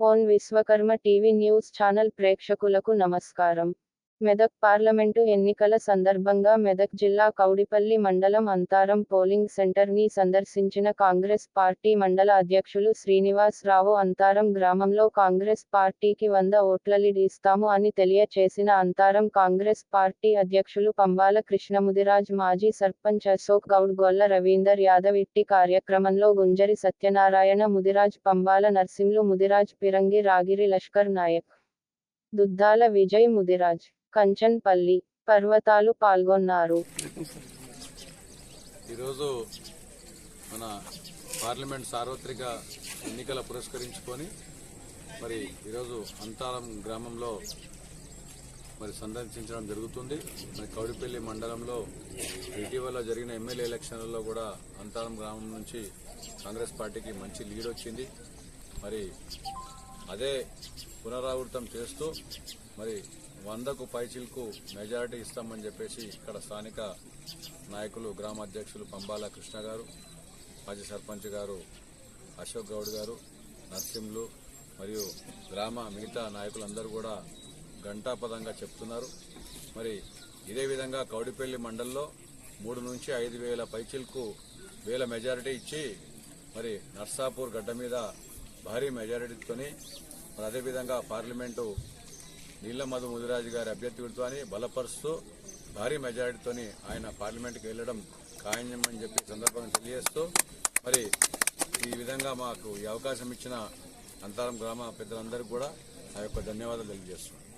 Own Vishwakarma TV news channel ప్రేక్షకులకు నమస్కారం. Medak parliament ఎన్నికల సందర్భంగా మెదక్ జిల్లా కౌడిపల్లి మండలం అంతారం పోలింగ్ సెంటర్ని సందర్శించిన కాంగ్రెస్ పార్టీ మండల అధ్యక్షులు శ్రీనివాస్ రావు అంతారం గ్రామంలో కాంగ్రెస్ పార్టీకి వంద ఓట్ల లీడ్ ఇస్తాము అని తెలియచేసిన అంతారం కాంగ్రెస్ పార్టీ అధ్యక్షులు పంబాల కృష్ణముదిరాజ్ మాజీ సర్పంచ్ అశోక్ గౌడ్ గొల్ల రవీందర్ యాదవ్ ఇట్టి కార్యక్రమంలో గుంజరి సత్యనారాయణ ముదిరాజ్ పంబాల నర్సింలు ముదిరాజ్ పిరంగి రాగిరి లష్కర్ నాయక్ దుద్దాల విజయ్ ముదిరాజ్ కంచన్పల్లి పర్వతాలు పాల్గొన్నారు. ఈరోజు మన పార్లమెంట్ సార్వత్రిక ఎన్నికల పురస్కరించుకొని మరి ఈరోజు అంతారం గ్రామంలో మరి సందర్శించడం జరుగుతుంది. మరి కౌడిపల్లి మండలంలో ఇటీవల జరిగిన ఎమ్మెల్యే ఎలక్షన్లలో కూడా అంతారం గ్రామం నుంచి కాంగ్రెస్ పార్టీకి మంచి లీడ్ వచ్చింది. మరి అదే పునరావృతం చేస్తూ మరి వందకు పైచిల్కు మెజారిటీ ఇస్తామని చెప్పేసి ఇక్కడ స్థానిక నాయకులు గ్రామాధ్యక్షులు పంబాల కృష్ణ గారు మాజీ సర్పంచ్ గారు అశోక్ గౌడ్ గారు నర్సింహులు మరియు గ్రామ మిగతా నాయకులందరూ కూడా గంటాపదంగా చెప్తున్నారు. మరి ఇదే విధంగా కౌడిపల్లి మండల్లో మూడు నుంచి ఐదు వేల పైచిల్కు వేల మెజారిటీ ఇచ్చి మరి నర్సాపూర్ గడ్డ మీద భారీ మెజారిటీతోని మరి అదేవిధంగా పార్లమెంటు నీళ్ళ మధు ముదిరాజు గారి అభ్యర్థిత్వాన్ని బలపరుస్తూ భారీ మెజారిటీతోని ఆయన పార్లమెంట్కి వెళ్ళడం ఖాయమని చెప్పి సందర్భంగా తెలియజేస్తూ మరి ఈ విధంగా మాకు ఈ అవకాశం ఇచ్చిన అంతరం గ్రామ పెద్దలందరికీ కూడా ఆ యొక్క ధన్యవాదాలు తెలియజేస్తున్నాను.